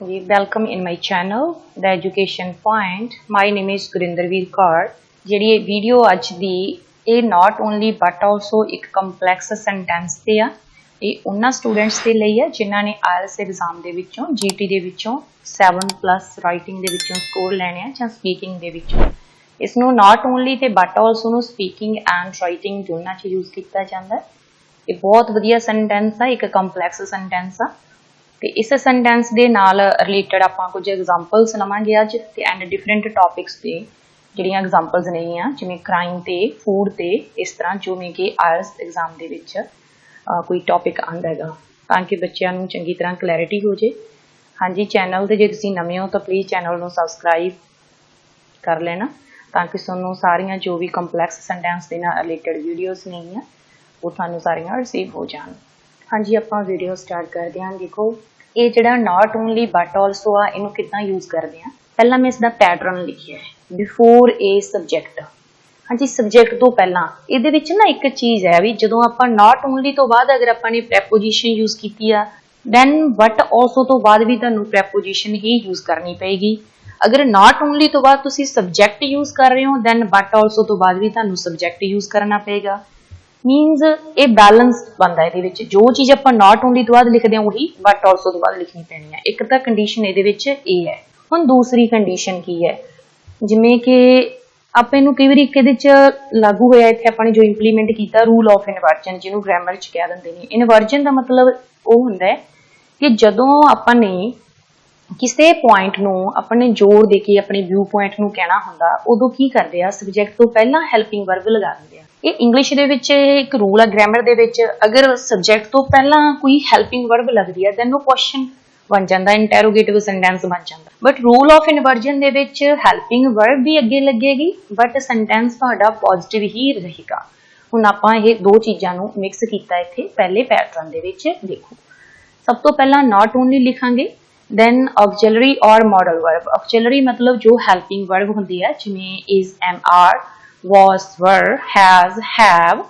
ਜੀ welcome in my channel the education point my name is Gurinderveer ਜਿਹੜੀ ਇਹ video ਅੱਜ ਦੀ ਇਹ ਨਾਟ ਓਨਲੀ ਬਟ ਆਲਸੋ ਇੱਕ ਕੰਪਲੈਕਸ ਸੈਂਟੈਂਸ ਤੇ ਆ ਇਹ ਉਹਨਾਂ ਸਟੂਡੈਂਟਸ ਦੇ ਲਈ ਹੈ ਜਿਨ੍ਹਾਂ ਨੇ ਆਇਲਸ ਐਗਜ਼ਾਮ ਦੇ ਵਿੱਚੋਂ ਜੀਟੀ ਦੇ ਵਿੱਚੋਂ 7 ਪਲੱਸ ਰਾਈਟਿੰਗ ਦੇ ਵਿੱਚੋਂ ਸਕੋਰ ਲੈਣੇ ਆ ਜਾਂ ਸਪੀਕਿੰਗ ਦੇ ਵਿੱਚੋਂ ਇਸ ਨੂੰ ਨਾਟ ਓਨਲੀ ਤੇ ਬਟ ਆਲਸੋ ਨੂੰ ਸਪੀਕਿੰਗ ਐਂਡ ਰਾਈਟਿੰਗ ਦੋਨਾਂ 'ਚ ਯੂਜ਼ ਕੀਤਾ ਜਾਂਦਾ ਹੈ ਇਹ ਬਹੁਤ ਵਧੀਆ ਸੈਂਟੈਂਸ ਆ ਇੱਕ ਕੰਪਲੈਕਸ ਸੈਂਟੈਂਸ ਆ ਤੇ ਇਸ ਸੈਂਟੈਂਸ ਦੇ ਨਾਲ ਰਿਲੇਟਡ ਆਪਾਂ ਕੁਝ ਐਗਜ਼ਾਮਪਲਸ ਲਵਾਂਗੇ ਅੱਜ ਤੇ ਐਂਡ ਡਿਫਰੈਂਟ ਟੌਪਿਕਸ ਤੇ ਜਿਹੜੀਆਂ ਐਗਜ਼ਾਮਪਲਸ ਨਹੀਂ ਆ ਜਿਵੇਂ ਕ੍ਰਾਈਮ ਤੇ ਫੂਡ ਤੇ, ਇਸ ਤਰ੍ਹਾਂ ਜਿਵੇਂ ਕਿ ਆਇਲਸ ਐਗਜ਼ਾਮ ਦੇ ਵਿੱਚ ਕੋਈ ਟੌਪਿਕ ਆਂਦਾ ਹੈਗਾ। ਤਾਂ ਕਿ ਬੱਚਿਆਂ ਨੂੰ ਚੰਗੀ ਤਰ੍ਹਾਂ ਕਲੈਰਿਟੀ ਹੋ ਜੇ। ਹਾਂਜੀ ਚੈਨਲ ਤੇ ਜੇ ਤੁਸੀਂ ਨਵੇਂ ਹੋ ਤਾਂ ਪਲੀਜ਼ ਚੈਨਲ ਨੂੰ ਸਬਸਕ੍ਰਾਈਬ ਕਰ ਲੈਣਾ, ਤਾਂ ਕਿ ਤੁਹਾਨੂੰ ਸਾਰੀਆਂ ਜੋ ਵੀ ਕੰਪਲੈਕਸ ਸੈਂਟੈਂਸ ਦੇ ਨਾਲ ਰਿਲੇਟਡ ਵੀਡੀਓਜ਼ ਨਹੀਂ ਆ ਉਹ ਤੁਹਾਨੂੰ ਸਾਰੀਆਂ ਰਿਸੀਵ ਹੋ ਜਾਣ। ਹਾਂਜੀ, ਆਪਾਂ ਵੀਡੀਓ ਸਟਾਰਟ ਕਰਦੇ ਹਾਂ, ਦੇਖੋ। ਇਹ ਜਿਹੜਾ ਨਾਟ ਓਨਲੀ ਬਟ ਆਲਸੋ ਆ, ਇਹਨੂੰ ਕਿੱਦਾਂ ਯੂਜ਼ ਕਰਦੇ ਆ ਪਹਿਲਾਂ ਮੈਂ ਇਸ ਦਾ ਪੈਟਰਨ ਲਿਖਿਆ ਹੈ। ਬਿਫੋਰ ਏ ਸਬਜੈਕਟ ਹਾਂਜੀ ਸਬਜੈਕਟ ਤੋਂ ਪਹਿਲਾਂ। ਇਹਦੇ ਵਿੱਚ ਨਾ ਇੱਕ ਚੀਜ਼ ਹੈ ਵੀ, ਜਦੋਂ ਆਪਾਂ ਨਾਟ ਓਨਲੀ ਤੋਂ ਬਾਅਦ ਅਗਰ ਆਪਾਂ ਨੇ ਪ੍ਰੈਪੋਜੀਸ਼ਨ ਯੂਜ਼ ਕੀਤੀ ਆ ਦੈਨ ਬਟ ਆਲਸੋ ਤੋਂ ਬਾਅਦ ਵੀ ਤੁਹਾਨੂੰ ਪ੍ਰੈਪੋਜੀਸ਼ਨ ਹੀ ਯੂਜ਼ ਕਰਨੀ ਪਏਗੀ। ਅਗਰ ਨਾਟ ਓਨਲੀ ਤੋਂ ਬਾਅਦ ਤੁਸੀਂ ਸਬਜੈਕਟ ਯੂਜ਼ ਕਰ ਰਹੇ ਹੋ ਦੈਨ ਬਟ ਆਲਸੋ ਤੋਂ ਬਾਅਦ ਵੀ ਤੁਹਾਨੂੰ ਸਬਜੈਕਟ ਯੂਜ਼ ਕਰਨਾ ਪਏਗਾ। ਮੀਨਸ ਇਹ ਬੈਲੈਂਸ ਬਣਦਾ ਇਹਦੇ ਵਿੱਚ। ਜੋ ਚੀਜ਼ ਆਪਾਂ ਨਾਟ ਓਨਲੀ ਤੋਂ ਬਾਅਦ ਲਿਖਦੇ ਹਾਂ ਉਹੀ ਬਟ ਆਲਸੋ ਤੋਂ ਬਾਅਦ ਲਿਖਣੀ ਪੈਣੀ ਹੈ। ਇੱਕ ਤਾਂ ਕੰਡੀਸ਼ਨ ਇਹਦੇ ਵਿੱਚ ਇਹ ਹੈ। ਹੁਣ ਦੂਸਰੀ ਕੰਡੀਸ਼ਨ ਕੀ ਹੈ? ਜਿਵੇਂ ਕਿ ਆਪਾਂ ਇਹਨੂੰ ਕਈ ਵਾਰੀ ਇੱਕ ਇਹਦੇ ਚ ਲਾਗੂ ਹੋਇਆ, ਇੱਥੇ ਆਪਾਂ ਨੇ ਜੋ ਇੰਪਲੀਮੈਂਟ ਕੀਤਾ ਰੂਲ ਆਫ ਇਨਵਰਜਨ ਜਿਹਨੂੰ ਗ੍ਰਾਮਰ ਚ ਕਹਿ ਦਿੰਦੇ ਨੇ। ਇਨਵਰਜਨ ਦਾ ਮਤਲਬ ਉਹ ਹੁੰਦਾ ਹੈ ਕਿ ਜਦੋਂ ਆਪਾਂ ਨੇ ਕਿਸੇ ਪੁਆਇੰਟ ਨੂੰ, ਆਪਣੇ ਜੋਰ ਦੇ ਕੇ, ਆਪਣੇ ਵਿਊ ਪੁਆਇੰਟ ਨੂੰ ਕਹਿਣਾ ਹੁੰਦਾ, ਉਦੋਂ ਕੀ ਕਰਦੇ ਆ? ਸਬਜੈਕਟ ਤੋਂ ਪਹਿਲਾਂ ਹੈਲਪਿੰਗ ਵਰਬ ਲਗਾ ਦਿੰਦੇ ਆ। ਇਹ ਇੰਗਲਿਸ਼ ਦੇ ਵਿੱਚ ਇੱਕ ਰੂਲ ਆ ਗ੍ਰਾਮਰ ਦੇ ਵਿੱਚ। ਅਗਰ ਸਬਜੈਕਟ ਤੋਂ ਪਹਿਲਾਂ ਕੋਈ ਹੈਲਪਿੰਗ ਵਰਬ ਲੱਗਦੀ ਹੈ ਦੈਨ ਉਹ ਕੁਐਸਚਨ ਬਣ ਜਾਂਦਾ ਇੰਟਰੋਗੇਟਿਵ ਸੈਂਟੈਂਸ ਬਣ ਜਾਂਦਾ। ਬਟ ਰੂਲ ਆਫ ਇਨਵਰਜਨ ਦੇ ਵਿੱਚ ਹੈਲਪਿੰਗ ਵਰਬ ਵੀ ਅੱਗੇ ਲੱਗੇਗੀ ਬਟ ਸੈਂਟੈਂਸ ਤੁਹਾਡਾ ਪੋਜ਼ਿਟਿਵ ਹੀ ਰਹੇਗਾ। ਹੁਣ ਆਪਾਂ ਇਹ ਦੋ ਚੀਜ਼ਾਂ ਨੂੰ ਮਿਕਸ ਕੀਤਾ ਇੱਥੇ, ਪਹਿਲੇ ਪੈਟਰਨ ਦੇ ਵਿੱਚ ਦੇਖੋ। ਸਭ ਤੋਂ ਪਹਿਲਾਂ ਨਾਟ ਓਨਲੀ ਲਿਖਾਂਗੇ ਦੈਨ ਆਕਸਿਲਰੀ ਔਰ ਮੋਡਲ ਵਰਬ ਆਕਸਿਲਰੀ ਮਤਲਬ ਜੋ ਹੈਲਪਿੰਗ ਵਰਬ ਹੁੰਦੀ ਹੈ ਜਿਵੇਂ is am are was were has have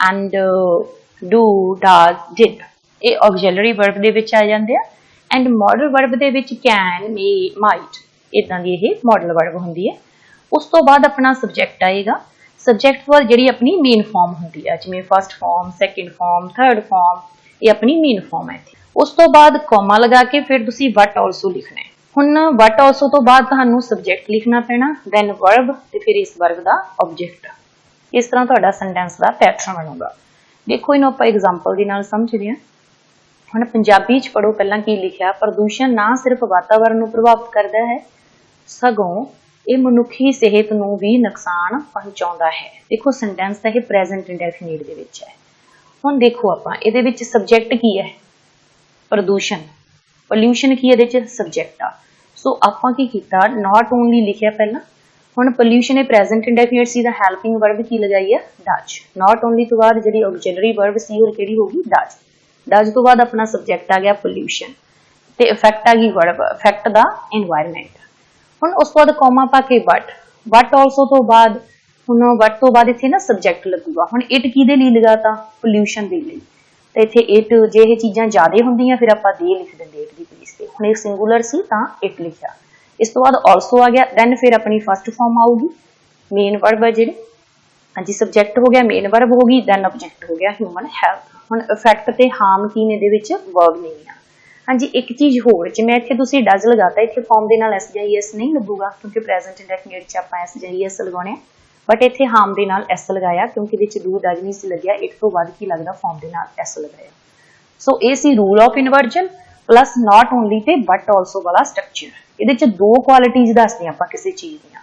and uh, do does ਇਹ ਆਕਸਿਲਰੀ ਵਰਬ ਦੇ ਵਿੱਚ ਆ ਜਾਂਦੇ ਆ। ਐਂਡ ਮੋਡਲ ਵਰਬ ਦੇ ਵਿੱਚ ਕੈਨ may ਮਾਈਟ ਇਦਾਂ ਦੀ ਇਹ ਮੋਡਲ ਵਰਬ ਹੁੰਦੀ ਹੈ। ਉਸ ਤੋਂ ਬਾਅਦ ਆਪਣਾ ਸਬਜੈਕਟ ਆਏਗਾ। ਸਬਜੈਕਟ ਤੋਂ ਜਿਹੜੀ ਆਪਣੀ ਮੇਨ ਫਾਰਮ ਹੁੰਦੀ ਹੈ ਜਿਵੇਂ first form second form third form ਇਹ ਆਪਣੀ ਮੇਨ ਫਾਰਮ ਹੈ ਇੱਥੇ। ਉਸ ਤੋਂ ਬਾਅਦ ਕੋਮਾ ਲਗਾ ਕੇ ਫਿਰ ਤੁਸੀਂ ਵਟ ਆਲਸੋ ਲਿਖਣਾ ਹੈ। ਹੁਣ ਵਟ ਆਲਸੋ ਤੋਂ ਬਾਅਦ ਤੁਹਾਨੂੰ ਸਬਜੈਕਟ ਲਿਖਣਾ ਪੈਣਾ ਦੈਨ ਵਰਬ ਤੇ ਫਿਰ ਇਸ ਵਰਬ ਦਾ ਆਬਜੈਕਟ ਇਸ ਤਰ੍ਹਾਂ ਤੁਹਾਡਾ ਸੈਂਟੈਂਸ ਦਾ ਪੈਟਰਨ ਬਣੂਗਾ। ਦੇਖੋ ਇਹਨੂੰ ਆਪਾਂ ਐਗਜ਼ਾਮਪਲ ਦੇ ਨਾਲ ਸਮਝਦੇ ਹਾਂ। ਹੁਣ ਪੰਜਾਬੀ ਚ ਪੜੋ ਪਹਿਲਾਂ ਕੀ ਲਿਖਿਆ? ਪ੍ਰਦੂਸ਼ਣ ਨਾ ਸਿਰਫ ਵਾਤਾਵਰਣ ਨੂੰ ਪ੍ਰਭਾਵਿਤ ਕਰਦਾ ਹੈ, ਸਗੋਂ ਇਹ ਮਨੁੱਖੀ ਸਿਹਤ ਨੂੰ ਵੀ ਨੁਕਸਾਨ ਪਹੁੰਚਾਉਂਦਾ ਹੈ। ਦੇਖੋ ਸੈਂਟੈਂਸ ਤਾਂ ਇਹ ਪ੍ਰੈਜ਼ੈਂਟ ਇੰਡੈਫੀਨਿਟ ਦੇ ਵਿੱਚ ਹੈ। ਹੁਣ ਦੇਖੋ ਆਪਾਂ, ਇਹਦੇ ਵਿੱਚ ਸਬਜੈਕਟ ਕੀ ਹੈ? ਪ੍ਰਦੂਸ਼ਣ। ਪੋਲੂਸ਼ਨ ਕੀ ਇਹਦੇ ਚ? ਸਬਜੈਕਟ ਆ। ਸੋ ਆਪਾਂ ਕੀ ਕੀਤਾ? ਨਾਟ ਓਨਲੀ ਲਿਖਿਆ ਪਹਿਲਾਂ, ਹੁਣ ਪੋਲੂਸ਼ਨ ਇਹ ਪ੍ਰੈਜ਼ੈਂਟ ਇੰਡੈਫੀਨਿਟ ਸੀ ਦਾ ਹੈਲਪਿੰਗ ਵਰਬ ਕੀ ਲਗਾਈ ਹੈ? ਡਜ ਨਾਟ ਓਨਲੀ ਤੋਂ ਬਾਅਦ ਜਿਹੜੀ ਆਕਸੀਲਰੀ ਵਰਬ ਸੀ ਹੋਰ ਕਿਹੜੀ ਹੋਗੀ ਡਜ ਡਜ ਤੋਂ ਬਾਅਦ ਆਪਣਾ ਸਬਜੈਕਟ ਆ ਗਿਆ ਪੋਲੂਸ਼ਨ ਤੇ ਇਫੈਕਟ ਆ ਗਈ ਵਰਬ ਇਫੈਕਟ ਦਾ এনवायरमेंट ਹੁਣ ਉਸ ਤੋਂ ਬਾਅਦ ਕੋਮਾ ਪਾ ਕੇ ਬਟ ਬਟ ਆਲਸੋ ਤੋਂ ਬਾਅਦ, ਹੁਣ ਬਟ ਤੋਂ ਬਾਅਦ ਇੱਥੇ ਨਾ ਸਬਜੈਕਟ ਲੱਗੂਗਾ। ਹੁਣ ਇਟ ਕਿਹਦੇ ਲਈ ਲਗਾਤਾ? ਪੋਲੂਸ਼ਨ ਦੇ ਲਈ। ਤੇ ਇੱਥੇ ਇਟ ਜੇ ਇਹ ਚੀਜ਼ਾਂ ਜ਼ਿਆਦਾ ਹੁੰਦੀਆਂ, ਫਿਰ ਆਪਾਂ ਦੇ ਲਿਖ ਦਿੰਦੇ ਇਟ ਦੀ ਪਲੇਸ ਤੇ। ਹੁਣ ਇਹ ਸਿੰਗੂਲਰ ਸੀ, ਤਾਂ ਇਟ ਲਿਖਿਆ। ਇਸ ਤੋਂ ਬਾਅਦ ਆਲਸੋ ਆ ਗਿਆ ਦੈਨ ਫਿਰ ਆਪਣੀ ਫਸਟ ਫਾਰਮ ਆਊਗੀ। ਮੇਨ ਵਰਬ ਹੈ ਜਿਹੜੇ। ਹਾਂਜੀ ਸਬਜੈਕਟ ਹੋ ਗਿਆ ਮੇਨ ਵਰਬ ਹੋ ਗਈ ਦੈਨ ਆਬਜੈਕਟ ਹੋ ਗਿਆ ਹਿਊਮਨ ਹੈਲਥ ਹੁਣ ਇਫੈਕਟ ਤੇ ਹਾਰਮ ਕੀ ਨੇ ਦੇ ਵਿੱਚ? ਵਰਬ ਨਹੀਂ ਆ। ਹਾਂਜੀ, ਇੱਕ ਚੀਜ਼ ਹੋਰ ਜਿਵੇਂ ਇੱਥੇ ਤੁਸੀਂ ਡਜ਼ ਲਗਾਤਾ, ਇੱਥੇ ਫਾਰਮ ਦੇ ਨਾਲ ਐਸ ਜਾਂ ਐਸ ਨਹੀਂ ਲੱਗੂਗਾ, ਕਿਉਂਕਿ ਪ੍ਰੈਜ਼ੈਂਟ ਇੰਡੈਫੀਨਿਟ ਚ ਆਪਾਂ ਐਸ ਜਾਂ ਐਸ ਲਗਾਉਣੇ ਆ। ਬਟ ਇੱਥੇ ਹਾਰਮ ਦੇ ਨਾਲ ਐਸ ਲਗਾਇਆ ਕਿਉਂਕਿ ਇਹਦੇ ਚ ਦੂ ਡਜ਼ ਨਹੀਂ ਸੀ ਲੱਗਿਆ, ਇੱਕ ਤੋਂ ਵੱਧ ਕੀ ਲੱਗਦਾ ਫਾਰਮ ਦੇ ਨਾਲ ਐਸ ਲਗਾਇਆ। ਸੋ ਇਹ ਸੀ rule of inversion plus not only ਤੇ ਬਟ ਆਲਸੋ ਵਾਲਾ ਸਟਰਕਚਰ ਇਹਦੇ ਚ ਦੋ ਕੁਆਲਿਟੀਆਂ ਦੱਸਦੇ ਆਪਾਂ ਕਿਸੇ ਚੀਜ਼ ਦੀਆਂ।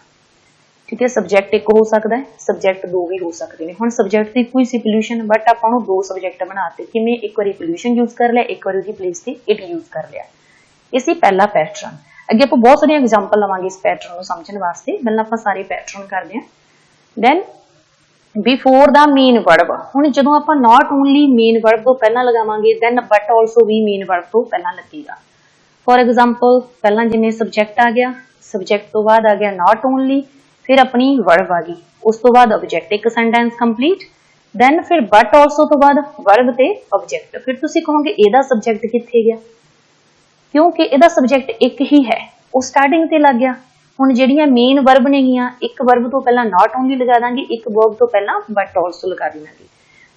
ਠੀਕ ਹੈ ਸਬਜੈਕਟ ਇੱਕ ਹੋ ਸਕਦਾ ਹੈ ਸਬਜੈਕਟ ਦੋ ਵੀ ਹੋ ਸਕਦੇ ਨੇ। ਹੁਣ ਸਬਜੈਕਟ ਦੀ ਕੋਈ ਸੀ ਪੋਲਿਊਸ਼ਨ ਬਟ ਆਪਾਂ ਨੂੰ ਦੋ ਸਬਜੈਕਟ ਬਣਾਤੇ। ਕਿਵੇਂ ਇੱਕ ਵਾਰੀ ਪੋਲਿਊਸ਼ਨ ਯੂਜ਼ ਕਰ ਲਿਆ, ਇੱਕ ਵਾਰੀ ਉਹਦੀ ਪਲੇਸ ਤੇ ਇਟ ਯੂਜ਼ ਕਰ ਲਿਆ। ਇਹ ਸੀ ਪਹਿਲਾ ਪੈਟਰਨ ਅੱਗੇ ਆਪਾਂ ਬਹੁਤ ਸਾਰੀਆਂ ਐਗਜ਼ਾਮਪਲ ਲਵਾਂਗੇ ਇਸ ਪੈਟਰਨ ਨੂੰ ਸਮਝਣ ਵਾਸਤੇ। ਪਹਿਲਾਂ ਆਪਾਂ ਸਾਰੇ ਪੈਟਰਨ ਕਰਦੇ ਹਾਂ। Then before the main verb ਹੁਣ ਜਦੋਂ ਆਪਾਂ ਨਾਟ ਓਨਲੀ ਮੇਨ ਵਰਬ ਤੋਂ ਪਹਿਲਾਂ ਲਗਾਵਾਂਗੇ ਦੈਨ ਬਟ ਆਲਸੋ ਵੀ ਮੇਨ ਵਰਬ ਤੋਂ ਪਹਿਲਾਂ ਲੱਗੇਗਾ। ਫੋਰ ਐਗਜ਼ਾਮਪਲ ਪਹਿਲਾਂ ਜਿਵੇਂ ਸਬਜੈਕਟ ਆ ਗਿਆ ਸਬਜੈਕਟ ਤੋਂ ਬਾਅਦ ਆ ਗਿਆ ਨਾਟ ਓਨਲੀ ਫਿਰ ਆਪਣੀ ਵਰਬ ਆ ਗਈ। ਉਸ ਤੋਂ ਬਾਅਦ ਆਬਜੈਕਟ ਇੱਕ ਸੈਂਟੈਂਸ ਕੰਪਲੀਟ ਦੈਨ ਫਿਰ ਬਟ ਆਲਸੋ ਤੋਂ ਬਾਅਦ ਵਰਬ ਤੇ ਆਬਜੈਕਟ ਫਿਰ ਤੁਸੀਂ ਕਹੋਗੇ, ਇਹਦਾ ਸਬਜੈਕਟ ਕਿੱਥੇ ਗਿਆ? ਕਿਉਂਕਿ ਇਹਦਾ ਸਬਜੈਕਟ ਇੱਕ ਹੀ ਹੈ। ਉਹ ਸਟਾਰਟਿੰਗ ਤੇ ਲੱਗ ਗਿਆ। ਹੁਣ ਜਿਹੜੀਆਂ ਮੇਨ ਵਰਬ ਨੇਗੀਆਂ ਇੱਕ ਵਰਬ ਤੋਂ ਪਹਿਲਾਂ ਨਾਟ ਓਨਲੀ ਲਗਾ ਦਾਂਗੇ, ਇੱਕ ਵਰਬ ਤੋਂ ਪਹਿਲਾਂ ਬਟ ਆਲਸੋ ਲਗਾ ਦੇਵਾਂਗੇ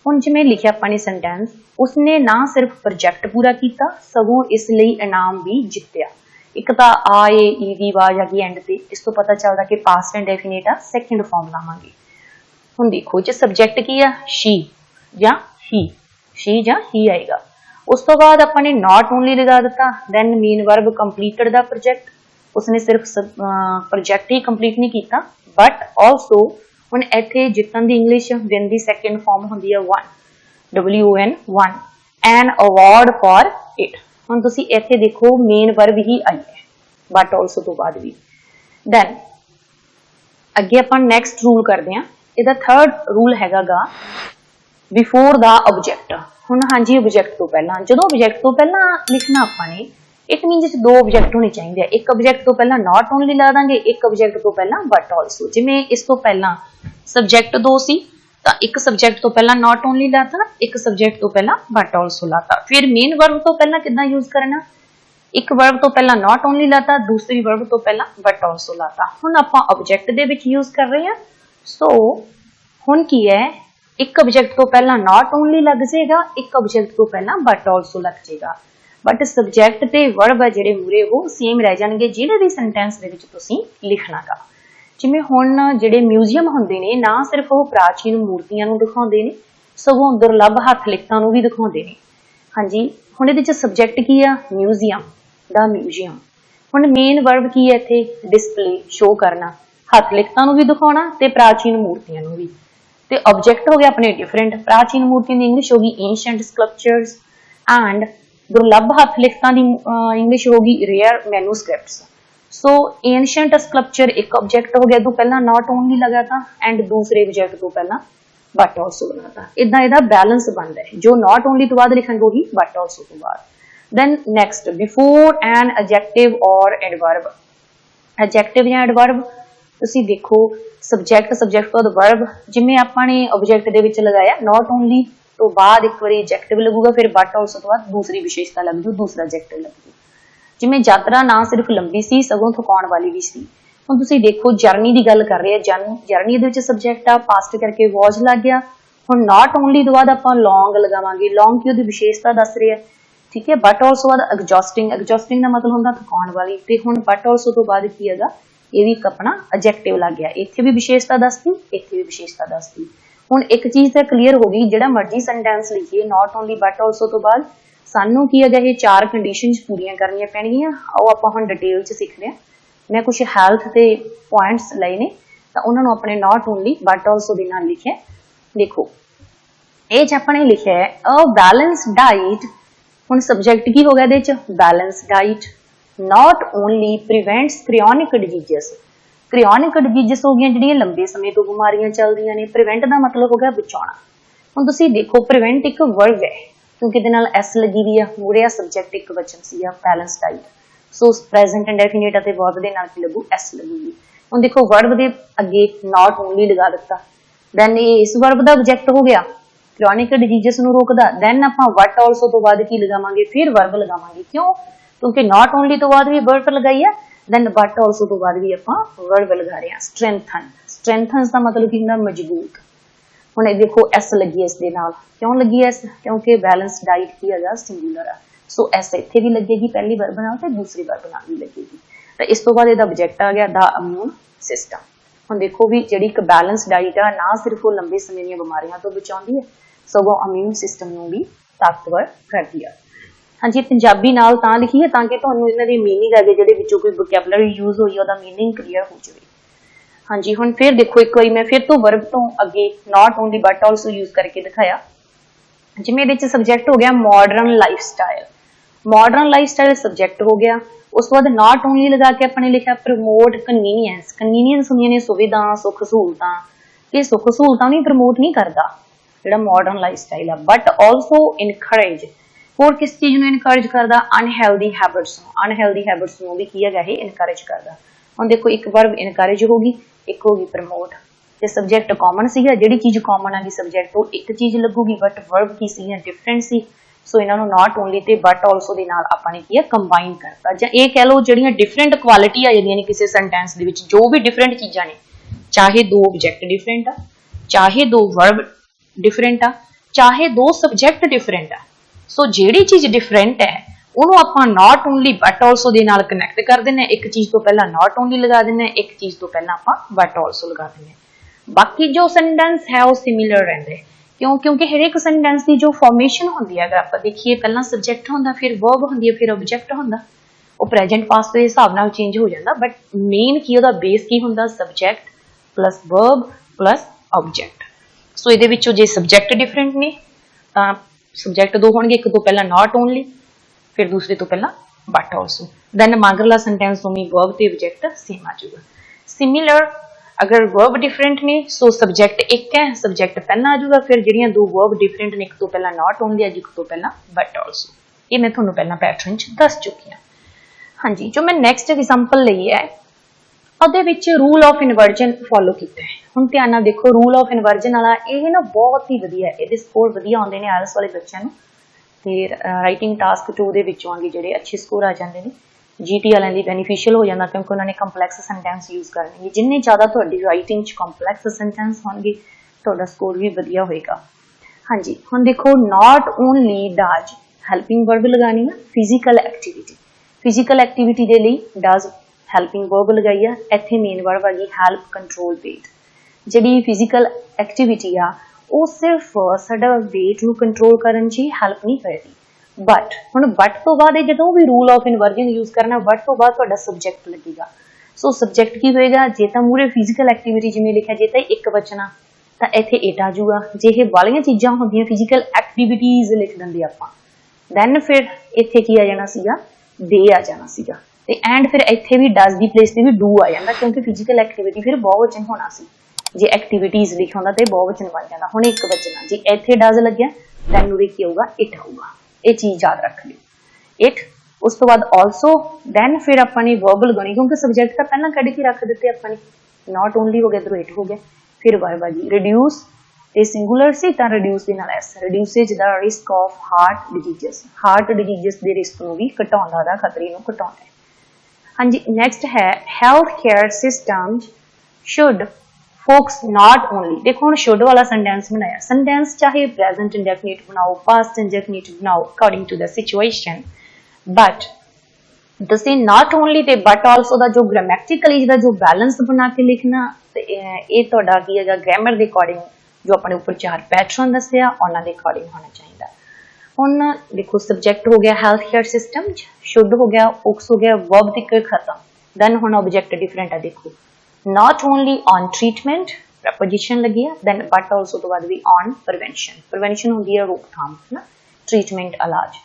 ਹੁਣ ਜਿਵੇਂ ਲਿਖਿਆ ਆਪਾਂ ਨੇ ਸੈਂਟੈਂਸ ਉਸਨੇ ਨਾ ਸਿਰਫ ਪ੍ਰੋਜੈਕਟ ਪੂਰਾ ਕੀਤਾ, ਸਗੋਂ ਇਸ ਲਈ ਇਨਾਮ ਵੀ ਜਿੱਤਿਆ। ਇੱਕ ਤਾਂ ਆਏ ਈ, ਦੀ ਆਵਾਜ਼ ਆ ਗਈ ਐਂਡ ਤੇ, ਇਸ ਤੋਂ ਪਤਾ ਚੱਲਦਾ ਕਿ ਪਾਸਟ ਇੰਡੈਫੀਨਿਟ ਆ ਸੈਕਿੰਡ ਫਾਰਮ ਲਾਵਾਂਗੇ। ਹੁਣ ਦੇਖੋ ਜੇ ਸਬਜੈਕਟ ਕੀ ਆ ਸ਼ੀ ਜਾਂ ਹੀ ਸ਼ੀ ਜਾਂ ਹੀ ਆਏਗਾ। ਉਸ ਤੋਂ ਬਾਅਦ ਆਪਾਂ ਨੇ ਨਾਟ ਓਨਲੀ ਲਗਾ ਦਿੱਤਾ then main verb completed the project ਉਸਨੇ ਸਿਰਫ ਪ੍ਰੋਜੈਕਟ ਹੀ ਕੰਪਲੀਟ ਨਹੀਂ ਕੀਤਾ ਬਟ ਆਲਸੋ ਹੁਣ ਇੱਥੇ ਜਿੱਤਣ ਦੀ ਇੰਗਲਿਸ਼ ਵਿਨ ਦੀ ਸੈਕਿੰਡ ਫਾਰਮ ਹੁੰਦੀ ਹੈ 1 W N 1 N award for it ਹੁਣ ਤੁਸੀਂ ਇੱਥੇ ਦੇਖੋ ਮੇਨ ਵਰਬ ਹੀ ਆਈ ਹੈ ਬਟ ਆਲਸੋ ਤੋਂ ਬਾਅਦ ਵੀ। ਦੈਨ ਅੱਗੇ ਆਪਾਂ ਨੈਕਸਟ ਰੂਲ ਕਰਦੇ ਹਾਂ। ਇਹਦਾ ਥਰਡ ਰੂਲ ਹੈਗਾਗਾ ਬਿਫੋਰ ਦਾ ਆਬਜੈਕਟ ਹੁਣ ਹਾਂਜੀ ਆਬਜੈਕਟ ਤੋਂ ਪਹਿਲਾਂ। ਜਦੋਂ ਆਬਜੈਕਟ ਤੋਂ ਪਹਿਲਾਂ ਲਿਖਣਾ ਆਪਾਂ ਨੇ ਇਟ ਮੀਨਸ ਦੋ ਆਬਜੈਕਟ ਹੋਣੇ ਚਾਹੀਦੇ ਆ ਇੱਕ ਆਬਜੈਕਟ ਤੋਂ ਪਹਿਲਾਂ ਨਾਟ ਓਨਲੀ ਲਾ ਦਾਂਗੇ ਇੱਕ ਆਬਜੈਕਟ ਤੋਂ ਪਹਿਲਾਂ ਬਟ ਆਲਸੋ ਜਿਵੇਂ ਇਸ ਤੋਂ ਪਹਿਲਾਂ ਸਬਜੈਕਟ ਦੋ ਸੀ ਤਾਂ ਇੱਕ ਸਬਜੈਕਟ ਤੋਂ ਪਹਿਲਾਂ ਨਾਟ ਓਨਲੀ ਲਾਤਾ ਇੱਕ ਸਬਜੈਕਟ ਤੋਂ ਪਹਿਲਾਂ ਬਟ ਆਲਸੋ ਲਾਤਾ ਫਿਰ ਮੇਨ ਵਰਬ ਤੋਂ ਪਹਿਲਾਂ ਕਿੱਦਾਂ ਯੂਜ਼ ਕਰਨਾ ਇੱਕ ਵਰਬ ਤੋਂ ਪਹਿਲਾਂ ਨਾਟ ਓਨਲੀ ਲਾਤਾ ਦੂਸਰੀ ਵਰਬ ਤੋਂ ਪਹਿਲਾਂ ਬਟ ਆਲਸੋ ਲਾਤਾ ਹੁਣ ਆਪਾਂ ਆਬਜੈਕਟ ਦੇ ਵਿੱਚ ਯੂਜ਼ ਕਰ ਰਹੇ ਹਾਂ ਸੋ ਹੁਣ ਕੀ ਹੈ ਇੱਕ ਆਬਜੈਕਟ ਤੋਂ ਪਹਿਲਾਂ ਨਾਟ ਓਨਲੀ ਲੱਗ ਜਾਏਗਾ ਇੱਕ ਆਬਜੈਕਟ ਤੋਂ ਪਹਿਲਾਂ ਬਟ ਆਲਸੋ ਲੱਗ ਜਾਏਗਾ ਬਟ ਸਬਜੈਕਟ ਤੇ ਵਰਬ ਹੈ ਜਿਹੜੇ ਮੂਰੇ, ਉਹ ਸੇਮ ਰਹਿ ਜਾਣਗੇ ਜਿਹੜੇ ਵੀ ਸੈਂਟੈਂਸ ਦੇ ਵਿੱਚ ਤੁਸੀਂ ਲਿਖਣਾਗਾ। ਜਿਵੇਂ ਹੁਣ ਜਿਹੜੇ ਮਿਊਜ਼ੀਅਮ ਹੁੰਦੇ ਨੇ, ਨਾ ਸਿਰਫ ਉਹ ਪ੍ਰਾਚੀਨ ਮੂਰਤੀਆਂ ਨੂੰ ਦਿਖਾਉਂਦੇ ਨੇ, ਸਗੋਂ ਦੁਰਲੱਭ ਹੱਥ ਲਿਖਤਾਂ ਨੂੰ ਵੀ ਦਿਖਾਉਂਦੇ ਨੇ। ਹਾਂਜੀ, ਹੁਣ ਇਹਦੇ ਵਿੱਚ ਸਬਜੈਕਟ ਕੀ ਆ? ਮਿਊਜ਼ੀਅਮ ਦਾ ਮਿਊਜ਼ੀਅਮ ਹੁਣ ਮੇਨ ਵਰਬ ਕੀ ਹੈ ਇੱਥੇ? ਡਿਸਪਲੇ ਸ਼ੋ ਕਰਨਾ। ਹੱਥ ਲਿਖਤਾਂ ਨੂੰ ਵੀ ਦਿਖਾਉਣਾ ਤੇ ਪ੍ਰਾਚੀਨ ਮੂਰਤੀਆਂ ਨੂੰ ਵੀ। ਤੇ ਆਬਜੈਕਟ ਹੋ ਗਿਆ ਆਪਣੇ ਡਿਫਰੈਂਟ ਪ੍ਰਾਚੀਨ ਮੂਰਤੀਆਂ ਦੀ ਇੰਗਲਿਸ਼ ਹੋ ਗਈ ਐਂਸ਼ੀਅੰਟ ਸਕਲਪਚਰਸ ਐਂਡ ਦੁਰਲੱਭ ਹੱਥ ਲਿਖਤਾਂ ਦੀ ਇੰਗਲਿਸ਼ ਹੋ ਗਈ rare manuscripts so ancient sculpture ਇੱਕ ਆਬਜੈਕਟ ਹੋ ਗਿਆ ਤੋਂ ਪਹਿਲਾਂ ਨਾਟ ਓਨਲੀ ਲਗਾਤਾ ਐਂਡ ਦੂਸਰੇ ਆਬਜੈਕਟ ਤੋਂ ਪਹਿਲਾਂ ਬਟ ਆਲਸੋ ਲਗਾਤਾ ਇਦਾਂ ਇਹਦਾ ਬੈਲੈਂਸ ਬਣਦਾ ਹੈ। ਜੋ ਨਾਟ ਓਨਲੀ ਤੋਂ ਬਾਅਦ ਲਿਖਾਂਗੇ ਉਹੀ ਬਟ ਆਲਸੋ ਤੋਂ ਬਾਅਦ। Then next, before an adjective or adverb adjective ਜਾਂ adverb, ਤੁਸੀਂ ਦੇਖੋ, subject subject ਤੋਂ verb, ਜਿਵੇਂ ਆਪਾਂ ਨੇ object ਦੇ ਵਿੱਚ ਲਗਾਇਆ, not only ਤੋਂ ਬਾਅਦ ਇੱਕ ਵਾਰੀ adjective ਲੱਗੂਗਾ, ਫਿਰ but also ਤੋਂ ਬਾਅਦ ਦੂਸਰੀ ਵਿਸ਼ੇਸ਼ਤਾ ਲੱਗ ਜੂ ਦੂਸਰਾ adjective ਲੱਗ ਜੂ ਜਿਵੇਂ ਯਾਤਰਾ ਨਾ ਸਿਰਫ ਲੰਬੀ ਸੀ, ਸਗੋਂ ਥਕਾਉਣ ਵਾਲੀ ਵੀ ਸੀ। ਹੁਣ ਤੁਸੀਂ ਦੇਖੋ ਜਰਨੀ ਦੀ ਗੱਲ ਕਰ ਰਹੇ ਆ ਜਰਨੀ ਦੇ ਵਿੱਚ ਸਬਜੈਕਟ ਆ ਪਾਸਟ ਕਰਕੇ ਵਾਜ ਲੱਗ ਗਿਆ। ਹੁਣ ਨਾਟ ਓਨਲੀ ਤੋਂ ਬਾਅਦ ਆਪਾਂ ਲੌਂਗ ਲਗਾਵਾਂਗੇ ਲੌਂਗ ਕੀ ਉਹਦੀ ਵਿਸ਼ੇਸ਼ਤਾ ਦੱਸ ਰਿਹਾ। ਠੀਕ ਹੈ ਬਟ ਆਲਸੋ ਬਾਅਦ ਐਗਜ਼ੌਸਟਿੰਗ ਐਗਜ਼ੌਸਟਿੰਗ ਦਾ ਮਤਲਬ ਹੁੰਦਾ ਥਕਾਉਣ ਵਾਲੀ। ਤੇ ਹੁਣ ਬਟ ਆਲਸੋ ਤੋਂ ਬਾਅਦ ਕੀ ਹੈਗਾ, ਇਹ ਵੀ ਇੱਕ ਆਪਣਾ ਐਡਜੈਕਟਿਵ ਲੱਗ ਗਿਆ। ਇੱਥੇ ਵੀ ਵਿਸ਼ੇਸ਼ਤਾ ਦੱਸਦੀ ਇੱਥੇ ਵੀ ਵਿਸ਼ੇਸ਼ਤਾ ਦੱਸਦੀ ਹੁਣ ਇੱਕ ਚੀਜ਼ ਤਾਂ ਕਲੀਅਰ ਹੋ ਗਈ, ਜਿਹੜਾ ਮਰਜ਼ੀ ਸੈਂਟੈਂਸ ਲਿਖੀਏ ਨਾਟ ਓਨਲੀ ਬਟ ਆਲਸੋ ਤੋਂ ਬਾਅਦ ਸਾਨੂੰ ਕੀ ਹੈਗਾ ਇਹ ਚਾਰ ਕੰਡੀਸ਼ਨਸ ਪੂਰੀਆਂ ਕਰਨੀਆਂ ਪੈਣਗੀਆਂ ਆਓ ਆਪਾਂ ਹੁਣ ਡਿਟੇਲ ਚ ਸਿੱਖਦੇ ਹਾਂ। ਮੈਂ ਕੁਝ ਹੈਲਥ ਤੇ ਪੁਆਇੰਟਸ ਲਏ ਨੇ, ਤਾਂ ਉਹਨਾਂ ਨੂੰ ਆਪਣੇ ਨਾਟ ਓਨਲੀ ਬਟ ਆਲਸੋ ਦੇ ਨਾਲ ਲਿਖਿਆ ਦੇਖੋ, ਇਹ ਚ ਆਪਾਂ ਨੇ ਲਿਖਿਆ ਹੈ ਅ ਬੈਲੈਂਸ ਡਾਈਟ ਹੁਣ ਸਬਜੈਕਟ ਕੀ ਹੋ ਗਿਆ ਇਹਦੇ ਚ? Balance diet not only prevents chronic diseases chronic diseases ਹੋ ਗਈਆਂ ਜਿਹੜੀਆਂ ਲੰਬੇ ਸਮੇਂ ਤੋਂ ਬਿਮਾਰੀਆਂ ਚੱਲਦੀਆਂ ਨੇ ਪ੍ਰੀਵੈਂਟ ਦਾ ਮਤਲਬ ਹੋ ਗਿਆ ਬਚਾਉਣਾ। ਹੁਣ ਤੁਸੀਂ ਦੇਖੋ ਪ੍ਰੀਵੈਂਟ ਇੱਕ ਵਰਬ ਹੈ, ਕਿਉਂਕਿ ਇਹਦੇ ਨਾਲ ਐਸ ਲੱਗੀ ਵੀ ਆ ਮੂਰੇ ਆ ਸਬਜੈਕਟ ਇੱਕ ਵਚਨ ਸੀ ਆ balance diet so present indefinite ਅਤੇ ਵਰਬ ਦੇ ਨਾਲ ਕੀ ਲੱਗੂ? ਐਸ ਲੱਗੂਗੀ ਹੁਣ ਦੇਖੋ ਵਰਬ ਦੇ ਅੱਗੇ ਨਾਟ ਓਨਲੀ ਲਗਾ ਦਿੱਤਾ। ਦੈਨ ਇਹ ਇਸ ਵਰਬ ਦਾ ਆਬਜੈਕਟ ਹੋ ਗਿਆ। ਕ੍ਰੋਨਿਕ ਡਿਜ਼ੀਜ਼ਸ ਨੂੰ ਰੋਕਦਾ। ਦੈਨ ਆਪਾਂ ਵਟ ਆਲਸੋ ਤੋਂ ਬਾਅਦ ਕੀ ਲਗਾਵਾਂਗੇ? ਫਿਰ ਵਰਬ ਲਗਾਵਾਂਗੇ। ਕਿਉਂ? ਕਿਉਂਕਿ ਨਾਟ ਓਨਲੀ ਤੋਂ ਬਾਅਦ ਵੀ ਵਰਬ ਲਗਾਈ ਹੈ ਦੈਨ ਬਟ ਆਲਸੋ ਤੋਂ ਬਾਅਦ ਵੀ ਆਪਾਂ ਵਰਬ ਲਗਾ ਰਹੇ ਹਾਂ ਸਟਰੈਂਥਨ ਸਟਰੈਂਥਨਸ ਦਾ ਮਤਲਬ ਕੀ ਹੁੰਦਾ ਮਜ਼ਬੂਤ ਹੁਣ ਇਹ ਦੇਖੋ ਐਸ ਲੱਗੀ ਇਸ ਦੇ ਨਾਲ ਕਿਉਂ ਲੱਗੀ ਐਸ ਕਿਉਂਕਿ ਬੈਲੈਂਸ ਡਾਈਟ ਕੀ ਹੈਗਾ ਸਿੰਗੂਲਰ ਆ ਸੋ ਐਸ ਇੱਥੇ ਵੀ ਲੱਗੇਗੀ ਪਹਿਲੀ ਵਰਬ ਨਾਲ ਤੇ ਦੂਸਰੀ ਵਰਬ ਨਾਲ ਵੀ ਲੱਗੇਗੀ ਤਾਂ ਇਸ ਤੋਂ ਬਾਅਦ ਇਹਦਾ ਆਬਜੈਕਟ ਆ ਗਿਆ ਦਾ ਇਮਿਊਨ ਸਿਸਟਮ ਹੁਣ ਦੇਖੋ ਵੀ ਜਿਹੜੀ ਇੱਕ ਬੈਲੈਂਸ ਡਾਈਟ ਆ ਨਾ ਸਿਰਫ ਉਹ ਲੰਬੇ ਸਮੇਂ ਦੀਆਂ ਬਿਮਾਰੀਆਂ ਤੋਂ ਬਚਾਉਂਦੀ ਹੈ ਸਗੋਂ ਇਮਿਊਨ ਸਿਸਟਮ ਨੂੰ ਵੀ ਤਾਕਤਵਰ ਕਰਦੀ ਆ ਹਾਂਜੀ, ਪੰਜਾਬੀ ਨਾਲ ਤਾਂ ਲਿਖੀ ਹੈ ਤਾਂ ਕਿ ਤੁਹਾਨੂੰ ਇਹਨਾਂ ਦੀ ਮੀਨਿੰਗ ਅੱਗੇ ਜਿਹੜੇ ਵਿੱਚੋਂ ਕੋਈ ਵੋਕੈਬਲਰੀ ਯੂਜ਼ ਹੋਈ, ਉਹਦਾ ਮੀਨਿੰਗ ਕਲੀਅਰ ਹੋ ਜਾਵੇ। ਹਾਂਜੀ, ਹੁਣ ਫਿਰ ਦੇਖੋ, ਇੱਕ ਵਾਰੀ ਮੈਂ ਫਿਰ ਤੋਂ ਵਰਬ ਤੋਂ ਅੱਗੇ not only but also use ਕਰਕੇ ਦਿਖਾਇਆ। ਜਿਵੇਂ ਇਹਦੇ ਵਿੱਚ ਸਬਜੈਕਟ ਹੋ ਗਿਆ modern lifestyle modern lifestyle subject ਹੋ ਗਿਆ। ਉਸ ਤੋਂ ਬਾਅਦ ਨਾਟ ਓਨਲੀ ਲਗਾ ਕੇ ਆਪਾਂ ਨੇ ਲਿਖਿਆ ਪ੍ਰਮੋਟ ਕਨਵੀਨੀਅੰਸ ਕਨਵੀਨੀਅੰਸ ਹੁੰਦੀਆਂ ਨੇ ਸੁਵਿਧਾ, ਸੁੱਖ ਸਹੂਲਤਾਂ। ਇਹ ਸੁੱਖ ਸਹੂਲਤਾਂ ਵੀ ਪ੍ਰਮੋਟ ਨਹੀਂ ਕਰਦਾ, ਜਿਹੜਾ ਮਾਡਰਨ ਲਾਈਫਸਟਾਈਲ ਆ। ਬਟ ਆਲਸੋ ਇਨਕਰੇਜ ਹੋਰ ਕਿਸ ਚੀਜ਼ ਨੂੰ ਇਨਕਰੇਜ ਕਰਦਾ? ਅਨਹੈਲਦੀ ਹੈਬਿਟਸ ਨੂੰ। ਅਨਹੈਲਦੀ ਹੈਬਿਟਸ ਨੂੰ ਵੀ ਕੀ ਹੈਗਾ ਇਹ? ਇਨਕਰੇਜ ਕਰਦਾ। ਹੁਣ ਦੇਖੋ, ਇੱਕ ਵਰਬ ਇਨਕਰੇਜ ਹੋਗੀ ਇੱਕ ਹੋਗੀ ਪ੍ਰਮੋਟ ਤੇ ਸਬਜੈਕਟ ਕਾਮਨ ਸੀਗਾ, ਜਿਹੜੀ ਚੀਜ਼ ਕਾਮਨ ਆ ਗਈ ਸਬਜੈਕਟ ਉਹ ਇੱਕ ਚੀਜ਼ ਲੱਗੂਗੀ ਬਟ ਵਰਬ ਕੀ ਸੀ ਡਿਫਰੈਂਟ ਸੀ? ਸੋ ਇਹਨਾਂ ਨੂੰ ਨਾਟ ਓਨਲੀ ਤੇ ਬਟ ਆਲਸੋ ਦੇ ਨਾਲ ਆਪਾਂ ਨੇ ਕੀ ਹੈ ਕੰਬਾਈਨ ਕਰਤਾ। ਜਾਂ ਇਹ ਕਹਿ ਲਓ, ਜਿਹੜੀਆਂ ਡਿਫਰੈਂਟ ਕੁਆਲਿਟੀ ਆ ਜਾਂਦੀਆਂ ਨੇ ਕਿਸੇ ਸੈਂਟੈਂਸ ਦੇ ਵਿੱਚ, ਜੋ ਵੀ ਡਿਫਰੈਂਟ ਚੀਜ਼ਾਂ ਨੇ, ਚਾਹੇ ਦੋ ਆਬਜੈਕਟ ਡਿਫਰੈਂਟ ਆ, ਚਾਹੇ ਦੋ ਵਰਬ ਡਿਫਰੈਂਟ ਆ, ਚਾਹੇ ਦੋ ਸਬਜੈਕਟ ਡਿਫਰੈਂਟ ਆ ਸੋ ਜਿਹੜੀ ਚੀਜ਼ ਡਿਫਰੈਂਟ ਹੈ, ਉਹਨੂੰ ਆਪਾਂ ਨਾਟ ਓਨਲੀ ਬਟ ਆਲਸੋ ਦੇ ਨਾਲ ਕਨੈਕਟ ਕਰ ਦਿੰਦੇ ਹਾਂ। ਇੱਕ ਚੀਜ਼ ਤੋਂ ਪਹਿਲਾਂ ਨਾਟ ਓਨਲੀ ਲਗਾ ਦਿੰਦੇ ਹਾਂ, ਇੱਕ ਚੀਜ਼ ਤੋਂ ਪਹਿਲਾਂ ਆਪਾਂ ਬਟ ਆਲਸੋ ਲਗਾ ਦਿੰਦੇ ਹਾਂ। ਬਾਕੀ ਜੋ ਸੈਂਟੈਂਸ ਹੈ, ਉਹ ਸਿਮਿਲਰ ਰਹਿੰਦੇ। ਕਿਉਂ? ਕਿਉਂਕਿ ਹਰੇਕ ਸੈਂਟੈਂਸ ਦੀ ਜੋ ਫਾਰਮੇਸ਼ਨ ਹੁੰਦੀ ਹੈ, ਅਗਰ ਆਪਾਂ ਦੇਖੀਏ, ਪਹਿਲਾਂ ਸਬਜੈਕਟ ਹੁੰਦਾ, ਫਿਰ ਵਰਬ ਹੁੰਦੀ ਹੈ, ਫਿਰ ਆਬਜੈਕਟ ਹੁੰਦਾ। ਉਹ ਪ੍ਰੈਜ਼ੈਂਟ ਪਾਸਟ ਦੇ ਹਿਸਾਬ ਨਾਲ ਚੇਂਜ ਹੋ ਜਾਂਦਾ ਬਟ ਮੇਨ ਕੀ ਉਹਦਾ ਬੇਸ ਕੀ ਹੁੰਦਾ? Subject plus verb plus object so ਇਹਦੇ ਵਿੱਚੋਂ ਜੇ ਸਬਜੈਕਟ ਡਿਫਰੈਂਟ ਨੇ, ਤਾਂ ਸਬਜੈਕਟ ਦੋ ਹੋਣਗੇ, ਇੱਕ ਤੋਂ ਪਹਿਲਾਂ ਨਾਟ ਓਨਲੀ ਫਿਰ ਦੂਸਰੇ ਤੋਂ ਪਹਿਲਾਂ ਬਟ ਆਲਸੋ ਦੈਨ ਮਗਰਲਾ ਸੈਂਟੈਂਸ ਤੋਂ ਵੀ ਵਰਬ ਤੇ ਆਬਜੈਕਟ ਸੇਮ ਆ ਜਾਊਗਾ। ਸਿਮਿਲਰ ਅਗਰ ਵਰਬ ਡਿਫਰੈਂਟ ਨੇ ਸੋ ਸਬਜੈਕਟ ਇੱਕ ਹੈ ਸਬਜੈਕਟ ਪਹਿਲਾਂ ਆ ਜਾਊਗਾ, ਫਿਰ ਜਿਹੜੀਆਂ ਦੋ ਵਰਬ ਡਿਫਰੈਂਟ ਨੇ, ਇੱਕ ਤੋਂ ਪਹਿਲਾਂ ਨਾਟ ਓਨਲੀ ਆ ਇੱਕ ਤੋਂ ਪਹਿਲਾਂ ਬਟ ਆਲਸੋ ਇਹ ਮੈਂ ਤੁਹਾਨੂੰ ਪਹਿਲਾਂ ਪੈਟਰਨ ਚ ਦੱਸ ਚੁੱਕੀ ਹਾਂ। ਹਾਂਜੀ, ਜੋ ਮੈਂ ਨੈਕਸਟ ਐਗਜ਼ਾਮਪਲ ਲਈ ਹੈ ਉਹਦੇ ਵਿੱਚ ਰੂਲ ਆਫ ਇਨਵਰਜਨ ਫੋਲੋ ਕੀਤਾ ਹੈ। ਹੁਣ ਧਿਆਨ ਨਾਲ ਦੇਖੋ ਰੂਲ ਆਫ ਇਨਵਰਜਨ ਵਾਲਾ ਇਹ ਨਾ ਬਹੁਤ ਹੀ ਵਧੀਆ ਇਹਦੇ ਸਕੋਰ ਵਧੀਆ ਆਉਂਦੇ ਨੇ ਆਇਲਸ ਵਾਲੇ ਬੱਚਿਆਂ ਨੂੰ। ਤੇ ਰਾਈਟਿੰਗ ਟਾਸਕ 2 ਦੇ ਵਿੱਚੋਂ ਆਂਗੇ ਜਿਹੜੇ ਅੱਛੇ ਸਕੋਰ ਆ ਜਾਂਦੇ ਨੇ ਜੀਟੀ ਵਾਲਿਆਂ ਲਈ ਬੈਨੀਫੀਸ਼ੀਅਲ ਹੋ ਜਾਂਦਾ ਕਿਉਂਕਿ ਉਹਨਾਂ ਨੇ ਕੰਪਲੈਕਸ ਸੈਂਟੈਂਸ ਯੂਜ਼ ਕਰਨਗੇ ਜਿੰਨੇ ਜ਼ਿਆਦਾ ਤੁਹਾਡੀ ਰਾਈਟਿੰਗ 'ਚ ਕੰਪਲੈਕਸ ਸੈਂਟੈਂਸ ਹੋਣਗੇ, ਤੁਹਾਡਾ ਸਕੋਰ ਵੀ ਵਧੀਆ ਹੋਏਗਾ। ਹਾਂਜੀ, ਹੁਣ ਦੇਖੋ not only does helping verb ਲਗਾਣੀ ਹੈ ਫਿਜ਼ੀਕਲ ਐਕਟੀਵਿਟੀ ਫਿਜ਼ੀਕਲ ਐਕਟੀਵਿਟੀ ਦੇ ਲਈ ਡਾਜ਼ ਹੈਲਪਿੰਗ ਵਰਬ ਲਗਾਈ ਆ ਇੱਥੇ ਮੇਨ ਵਰਬ ਆ ਗਈ ਹੈਲਪ ਕੰਟਰੋਲ weight ਜਿਹੜੀ ਫਿਜ਼ੀਕਲ ਐਕਟੀਵਿਟੀ ਆ, ਉਹ ਸਿਰਫ ਸਾਡਾ weight ਨੂੰ ਕੰਟਰੋਲ ਕਰਨ 'ਚ ਹੀ ਹੈਲਪ ਨਹੀਂ ਕਰਦੀ। ਬਟ ਹੁਣ ਬਟ ਤੋਂ ਬਾਅਦ ਇਹ ਜਦੋਂ ਵੀ ਰੂਲ ਆਫ ਇਨਵਰਜਨ ਯੂਜ਼ ਕਰਨਾ ਬਟ ਤੋਂ ਬਾਅਦ ਤੁਹਾਡਾ ਸਬਜੈਕਟ ਲੱਗੇਗਾ। ਸੋ ਸਬਜੈਕਟ ਕੀ ਹੋਏਗਾ? ਜੇ ਤਾਂ ਮੂਰੇ ਫਿਜ਼ੀਕਲ ਐਕਟੀਵਿਟੀ ਜਿਵੇਂ ਲਿਖਿਆ, ਜੇ ਤਾਂ ਇੱਕ ਬਚਣਾ ਤਾਂ ਇੱਥੇ ਇਟ ਆ। ਜੂਗਾ ਜੇ ਇਹ ਵਾਲੀਆਂ ਚੀਜ਼ਾਂ ਹੁੰਦੀਆਂ ਫਿਜ਼ੀਕਲ ਐਕਟੀਵਿਟੀਜ਼ ਲਿਖ ਦਿੰਦੇ ਆਪਾਂ ਦੈਨ ਫਿਰ ਇੱਥੇ ਕੀ ਆ ਜਾਣਾ ਸੀਗਾ? ਦੇ ਆ ਜਾਣਾ ਸੀਗਾ। ਤੇ ਐਂਡ ਫਿਰ ਇੱਥੇ ਵੀ ਡਸ ਦੀ ਪਲੇਸ ਤੇ ਵੀ ਡੂ ਆ ਜਾਂਦਾ, ਕਿਉਂਕਿ ਫਿਜ਼ੀਕਲ ਐਕਟੀਵਿਟੀ ਫਿਰ ਬਹੁਵਚਨ ਹੋਣਾ ਸੀ। ਜੇ ਐਕਟੀਵਿਟੀਜ਼ ਲਿਖਿਆ ਤੇ ਬਹੁਵਚਨ ਬਣ ਜਾਂਦਾ। ਹੁਣ ਇੱਕ ਬਚਣਾ ਜੇ, ਇੱਥੇ ਡਸ ਲੱਗਿਆ ਦੈਨ ਉਰੇ ਕੀ ਹੋਊਗਾ? ਇਟ ਆਊਗਾ ਇਹ ਚੀਜ਼ ਯਾਦ ਰੱਖ ਲਿਓ। ਇਟ ਉਸ ਤੋਂ ਬਾਅਦ ਆਲਸੋ ਦੈਨ ਫਿਰ ਆਪਾਂ ਨੇ ਵਰਬ ਲਗਾਉਣੀ ਕਿਉਂਕਿ ਸਬਜੈਕਟ ਤਾਂ ਪਹਿਲਾਂ ਕੱਢ ਕੇ ਰੱਖ ਦਿੱਤੇ ਆਪਾਂ ਨੇ। ਨਾਟ ਓਨਲੀ ਹੋ ਗਿਆ ਤੇ ਇਟ ਹੋ ਗਿਆ। ਫਿਰ ਵਰਬ ਆ ਜੀ ਰਿਡਿਊਸ ਤੇ ਸਿੰਗੂਲਰ ਸੀ, ਤਾਂ ਰਿਡਿਊਸ ਦੇ ਨਾਲ S reduces the risk of heart diseases heart diseases ਦੇ ਰਿਸਕ ਨੂੰ ਵੀ ਘਟਾਉਂਦਾ ਦਾ, ਖਤਰੇ ਨੂੰ ਘਟਾਉਂਦਾ ਹਾਂਜੀ ਨੈਕਸਟ ਹੈ health care system should focus not only ਦੇਖੋ ਹੁਣ ਸ਼ੁੱਡ ਵਾਲਾ ਸੈਂਟੈਂਸ ਬਣਾਇਆ। ਸੈਂਟੈਂਸ ਚਾਹੇ ਪ੍ਰੈਜ਼ੈਂਟ ਇੰਡੈਫਿਨਿਟ ਬਣਾਓ ਪਾਸਟ ਇੰਡੈਫਿਨਿਟ ਬਣਾਓ according to the situation but ਤੁਸੀਂ ਨਾਟ ਓਨਲੀ ਤੇ ਬਟ ਆਲਸੋ ਦਾ ਜੋ ਗ੍ਰਾਮੈਟਿਕਲੀ ਜਿਹਦਾ ਜੋ ਬੈਲੈਂਸ ਬਣਾ ਕੇ ਲਿਖਣਾ, ਤੇ ਇਹ ਇਹ ਤੁਹਾਡਾ ਕੀ ਹੈਗਾ ਗ੍ਰਾਮਰ ਦੇ ਅਕੋਰਡਿੰਗ ਜੋ ਆਪਣੇ ਉੱਪਰ ਚਾਰ ਪੈਟਰਨ ਦੱਸਿਆ, ਉਹਨਾਂ ਦੇ ਅਕੋਰਡਿੰਗ ਹੋਣਾ ਚਾਹੀਦਾ। ਹੁਣ ਦੇਖੋ ਸਬਜੈਕਟ ਹੋ ਗਿਆ ਹੈਲਥ ਕੇਅਰ ਸਿਸਟਮ ਸ਼ੁੱਡ ਹੋ ਗਿਆ ਫੋਕਸ ਹੋ ਗਿਆ ਵਰਬ ਤੱਕ ਖਤਮ। ਦੈਨ ਹੁਣ ਆਬਜੈਕਟ ਡਿਫਰੈਂਟ ਆ, ਦੇਖੋ। Not only on treatment, preposition ਲੱਗੀ ਆ, then but also ਤੋਂ ਬਾਅਦ ਵੀ on prevention prevention ਹੁੰਦੀ ਹੈ ਰੋਕਥਾਮ ਨਾ treatment, ਇਲਾਜ।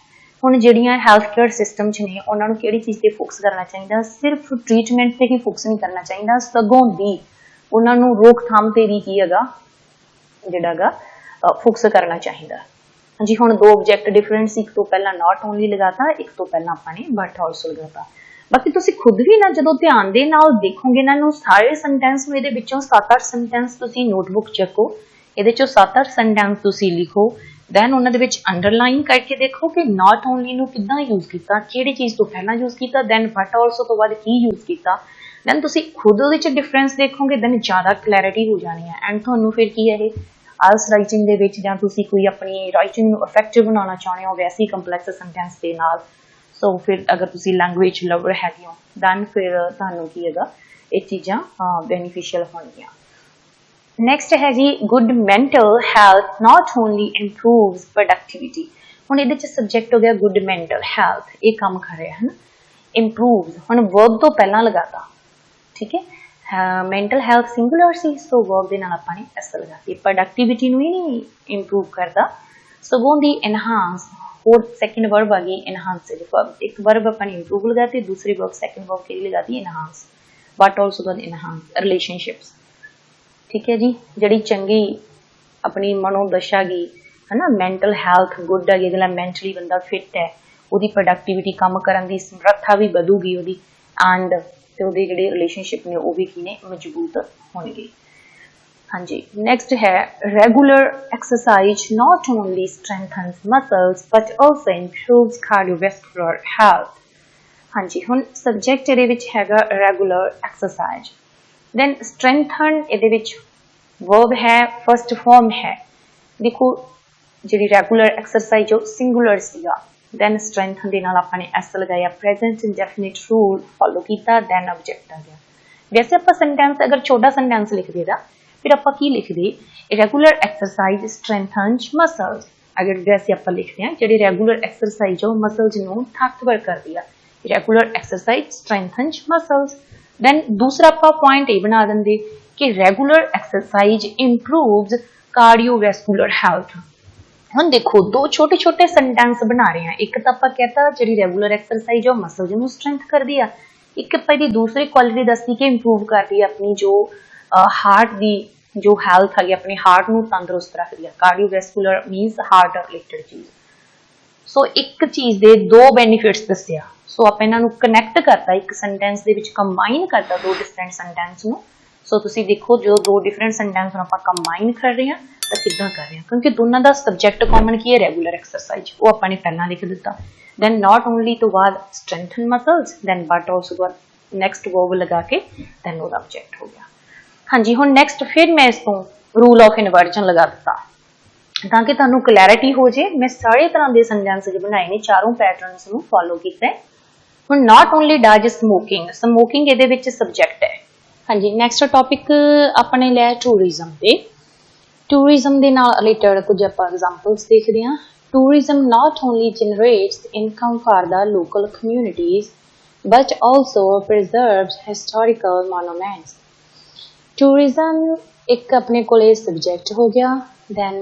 ਹੁਣ ਜਿਹੜੀਆਂ ਹੈਲਥ ਕੇਅਰ ਸਿਸਟਮ ਚ ਨੇ, ਉਹਨਾਂ ਨੂੰ ਕਿਹੜੀ ਚੀਜ਼ ਤੇ ਫੋਕਸ ਕਰਨਾ ਚਾਹੀਦਾ? ਸਿਰਫ ਟ੍ਰੀਟਮੈਂਟ ਤੇ ਹੀ ਫੋਕਸ ਨਹੀਂ ਕਰਨਾ ਚਾਹੀਦਾ, ਸਗੋਂ ਵੀ। ਉਹਨਾਂ ਨੂੰ ਰੋਕਥਾਮ ਤੇ ਵੀ ਕੀ ਹੈਗਾ? ਜਿਹੜਾਗਾ ਫੋਕਸ ਕਰਨਾ ਚਾਹੀਦਾ। ਹਾਂਜੀ, ਹੁਣ ਦੋ ਆਬਜੈਕਟ ਡਿਫਰੈਂਸ ਇੱਕ ਤੋਂ ਪਹਿਲਾਂ ਨਾਟ ਓਨਲੀ ਲਗਾਤਾ, ਇੱਕ ਤੋਂ ਪਹਿਲਾਂ ਆਪਾਂ ਨੇ ਬਟ ਆਲਸੋ ਲਗਾਤਾ। ਬਾਕੀ ਤੁਸੀਂ ਖੁਦ ਵੀ ਨਾ ਜਦੋਂ ਧਿਆਨ ਦੇ ਨਾਲ ਦੇਖੋਗੇ ਨਾ ਨੂੰ ਸਾਰੇ ਸੈਂਟੈਂਸ ਨੂੰ ਇਹਦੇ ਵਿੱਚੋਂ 7-8 ਸੈਂਟੈਂਸ ਤੁਸੀਂ ਨੋਟਬੁੱਕ ਚੱਕੋ, ਇਹਦੇ ਚੋਂ 7-8 ਸੈਂਟੈਂਸ ਤੁਸੀਂ ਲਿਖੋ ਦੈਨ ਉਹਨਾਂ ਦੇ ਵਿੱਚ ਅੰਡਰਲਾਈਨ ਕਰਕੇ ਦੇਖੋ ਕਿ ਨਾਟ ਓਨਲੀ ਨੂੰ ਕਿੱਦਾਂ ਯੂਜ਼ ਕੀਤਾ, ਕਿਹੜੀ ਚੀਜ਼ ਤੋਂ ਪਹਿਲਾਂ ਯੂਜ਼ ਕੀਤਾ ਦੈਨ ਬਟ ਆਲਸੋ ਤੋਂ ਬਾਅਦ ਕੀ ਯੂਜ਼ ਕੀਤਾ। ਦੈਨ ਤੁਸੀਂ ਖੁਦ ਉਹਦੇ ਵਿੱਚ ਡਿਫਰੈਂਸ ਦੇਖੋਗੇ ਦੈਨ ਜ਼ਿਆਦਾ ਕਲੈਰਿਟੀ ਹੋ ਜਾਣੀ ਹੈ। ਐਂਡ ਤੁਹਾਨੂੰ ਫਿਰ ਕੀ ਹੈ ਇਹ? ਆਲਸ ਰਾਈਟਿੰਗ ਦੇ ਵਿੱਚ ਜਾਂ ਤੁਸੀਂ ਕੋਈ ਆਪਣੀ ਰਾਈਟਿੰਗ ਨੂੰ ਇਫੈਕਟਿਵ ਬਣਾਉਣਾ ਚਾਹੁੰਦੇ ਹੋ, ਵੈਸੀ ਕੰਪਲੈਕਸ ਸੈਂਟੈਂਸ ਦੇ ਨਾਲ ਸੋ ਫਿਰ ਅਗਰ ਤੁਸੀਂ ਲੈਂਗੁਏਜ ਲਵਰ ਹੈਗੇ ਹੋ ਦੈਨ ਫਿਰ ਤੁਹਾਨੂੰ ਕੀ ਹੈਗਾ, ਇਹ ਚੀਜ਼ਾਂ ਬੈਨੀਫੀਸ਼ੀਅਲ ਹੋਣਗੀਆਂ। ਨੈਕਸਟ ਹੈ ਜੀ good mental health not only improves productivity ਹੁਣ ਇਹਦੇ ਚ ਸਬਜੈਕਟ ਹੋ ਗਿਆ ਗੁੱਡ ਮੈਂਟਲ ਹੈਲਥ ਇਹ ਕੰਮ ਕਰ ਰਿਹਾ ਹੈ ਨਾ ਇੰਪਰੂਵ ਹੁਣ ਵਰਬ ਤੋਂ ਪਹਿਲਾਂ ਲਗਾਤਾ। ਠੀਕ ਹੈ? ਮੈਂਟਲ ਹੈਲਥ ਸਿੰਗੂਲਰ ਸੀ ਸੋ ਵਰਬ ਦੇ ਨਾਲ ਆਪਾਂ ਨੇ ਐਸ ਲਗਾਤੀ ਪ੍ਰੋਡਕਟਿਵਿਟੀ ਨੂੰ ਹੀ ਨਹੀਂ ਇੰਪਰੂਵ ਕਰਦਾ। ਸਗੋਂ ਦੀ ਐਨਹਾਂਸ ਹੋਰ ਸੈਕਿੰਡ ਵਰਬ ਆ ਗਈ ਐਨਹਾਂਸ ਵਰਬ ਇੱਕ ਵਰਬ ਆਪਾਂ ਨੇ ਇੰਪਰੂਵ ਲਗਾਤੀ ਦੂਸਰੀ ਵਰਬ ਸੈਕਿੰਡ ਵਰਬ ਕੇ ਲਈ ਲਗਾਤੀ ਐਨਹਾਂਸ ਬਟ ਆਲਸੋ ਦਾ ਐਨਹਾਂਸ ਰਿਲੇਸ਼ਨਸ਼ਿਪਸ ਠੀਕ ਹੈ ਜੀ? ਜਿਹੜੀ ਚੰਗੀ ਆਪਣੀ ਮਨੋਦਸ਼ਾ ਗਈ ਹਨਾ ਮੈਂਟਲ ਹੈਲਥ ਗੁੱਡ ਹੈ ਜਿਹੜਾ ਮੈਂਟਲੀ ਬੰਦਾ ਫਿਟ ਹੈ, ਉਹਦੀ ਪ੍ਰੋਡਕਟਿਵਿਟੀ ਕੰਮ ਕਰਨ ਦੀ ਸਮਰੱਥਾ ਵੀ ਵਧੂਗੀ ਉਹਦੀ। ਐਂਡ ਤੇ ਉਹਦੇ ਜਿਹੜੇ ਰਿਲੇਸ਼ਨਸ਼ਿਪ ਨੇ, ਉਹ ਵੀ ਕੀ ਨੇ, ਮਜ਼ਬੂਤ ਹੋਣਗੇ। ਹਾਂਜੀ ਨੈਕਸਟ ਹੈ regular exercise not only strengthens muscles but also improves cardiovascular health ਹਾਂਜੀ, ਹੁਣ ਸਬਜੈਕਟ ਇਹਦੇ ਵਿੱਚ ਹੈਗਾ ਰੈਗੂਲਰ ਐਕਸਰਸਾਈਜ਼ ਦੈਨ ਸਟਰੈਂਥਨ ਇਹਦੇ ਵਿੱਚ ਵਰਬ ਹੈ ਫਰਸਟ ਫਾਰਮ ਹੈ। ਦੇਖੋ, ਜਿਹੜੀ ਰੈਗੂਲਰ ਐਕਸਰਸਾਈਜ਼ ਉਹ ਸਿੰਗੂਲਰ ਸੀਗਾ। ਦੈਨ ਸਟਰੈਂਥਨ ਦੇ ਨਾਲ ਆਪਾਂ ਨੇ ਐਸ ਲਗਾਇਆ ਪ੍ਰੈਜ਼ੈਂਟ ਇੰਡੈਫਿਨਿਟ ਰੂਲ ਫੋਲੋ ਕੀਤਾ ਦੈਨ ਆਬਜੈਕਟ ਆ ਗਿਆ। ਵੈਸੇ ਆਪਾਂ ਸੈਂਟੈਂਸ ਅਗਰ ਛੋਟਾ ਸੈਂਟੈਂਸ ਲਿਖਦੇ ਦਾ ਫਿਰ ਆਪਾਂ ਕੀ ਲਿਖਦੇ? ਰੈਗੂਲਰ ਐਕਸਰਸਾਈਜ਼ ਸਟਰੈਂਥਨਸ ਮਸਲਸ ਅਗਰ ਵੈਸੇ ਆਪਾਂ ਲਿਖਦੇ ਹਾਂ, ਜਿਹੜੀ ਰੈਗੂਲਰ ਐਕਸਰਸਾਈਜ਼ ਉਹ ਮਸਲਸ ਨੂੰ ਤਾਕਤਵਰ ਕਰਦੀ ਆ। Regular exercise strengthens muscles then ਦੂਸਰਾ ਆਪਾਂ ਪੁਆਇੰਟ ਇਹ ਬਣਾ ਦਿੰਦੇ ਕਿ regular exercise improves cardiovascular health ਹੁਣ ਦੇਖੋ, ਦੋ ਛੋਟੇ ਛੋਟੇ ਸੈਂਟੈਂਸ ਬਣਾ ਰਹੇ ਹਾਂ। ਇੱਕ ਤਾਂ ਆਪਾਂ ਕਹਤਾ ਜਿਹੜੀ ਰੈਗੂਲਰ ਐਕਸਰਸਾਈਜ਼ ਉਹ ਮਸਲ ਨੂੰ ਸਟਰੈਂਥ ਕਰਦੀ ਆ। ਇੱਕ ਆਪਾਂ ਇਹਦੀ ਦੂਸਰੀ ਕੁਆਲਿਟੀ ਦੱਸਦੀ ਕਿ ਇੰਪਰੂਵ ਕਰਦੀ ਆ ਆਪਣੀ ਜੋ ਹਾਰਟ ਦੀ ਜੋ ਹੈਲਥ ਹੈਗੀ, ਆਪਣੇ ਹਾਰਟ ਨੂੰ ਤੰਦਰੁਸਤ ਰੱਖਦੀ ਆ। ਕਾਰਡੀਓਵੈਸਕੂਲਰ ਮੀਨਸ ਹਾਰਟ ਰਿਲੇਟਡ ਚੀਜ਼। ਸੋ ਇੱਕ ਚੀਜ਼ ਦੇ ਦੋ ਬੈਨੀਫਿਟਸ ਦੱਸਿਆ। ਸੋ ਆਪਾਂ ਇਹਨਾਂ ਨੂੰ ਕਨੈਕਟ ਕਰਤਾ, ਇੱਕ ਸੈਂਟੈਂਸ ਦੇ ਵਿੱਚ ਕੰਬਾਈਨ ਕਰਤਾ, ਦੋ ਡਿਫਰੈਂਟ ਸੈਂਟੈਂਸ ਨੂੰ। ਸੋ ਤੁਸੀਂ ਦੇਖੋ, ਜੋ ਦੋ ਡਿਫਰੈਂਟ ਸੈਂਟੈਂਸ ਨੂੰ ਆਪਾਂ ਕੰਬਾਈਨ ਕਰ ਰਹੇ ਹਾਂ ਤਾਂ ਕਿੱਦਾਂ ਕਰ ਰਹੇ ਹਾਂ ਕਿਉਂਕਿ ਦੋਨਾਂ ਦਾ ਸਬਜੈਕਟ ਕਾਮਨ ਕੀ ਹੈ? ਰੈਗੂਲਰ ਐਕਸਰਸਾਈਜ਼ ਉਹ ਆਪਾਂ ਨੇ ਪਹਿਲਾਂ ਲਿਖ ਦਿੱਤਾ। Then not only to what strengthen muscles, then but also to next verb ਲਗਾ ਕੇ, then ਉਹਦਾ object ਹੋ ਗਿਆ। ਹਾਂਜੀ, ਹੁਣ next ਫਿਰ ਮੈਂ ਇਸ ਤੋਂ rule of inversion ਲਗਾ ਦਿੱਤਾ। ਤਾਂ ਕਿ ਤੁਹਾਨੂੰ ਕਲੈਰਿਟੀ ਹੋ ਜੇ, ਮੈਂ ਸਾਰੇ ਤਰ੍ਹਾਂ ਦੇ ਸੈਂਟੈਂਸ ਬਣਾਏ ਨੇ, ਚਾਰੋਂ ਪੈਟਰਨਸ ਨੂੰ ਫੋਲੋ ਕੀਤਾ। ਹੈ ਹੁਣ not only does smoking smoking ਇਹਦੇ ਵਿੱਚ ਸਬਜੈਕਟ ਹੈ। ਹਾਂਜੀ ਨੈਕਸਟ ਟਾਪਿਕ ਆਪਣੇ ਲੈ ਟੂਰਿਜ਼ਮ ਤੇ। ਟੂਰਿਜ਼ਮ ਦੇ ਨਾਲ ਰਿਲੇਟਡ ਕੁਝ ਆਪਾਂ ਐਗਜ਼ਾਮਪਲਸ ਦੇਖਦੇ ਹਾਂ। Tourism not only generates income for the local communities but also preserves historical monuments. Tourism ਇੱਕ ਆਪਣੇ ਕੋਲੇ ਸਬਜੈਕਟ ਹੋ ਗਿਆ, then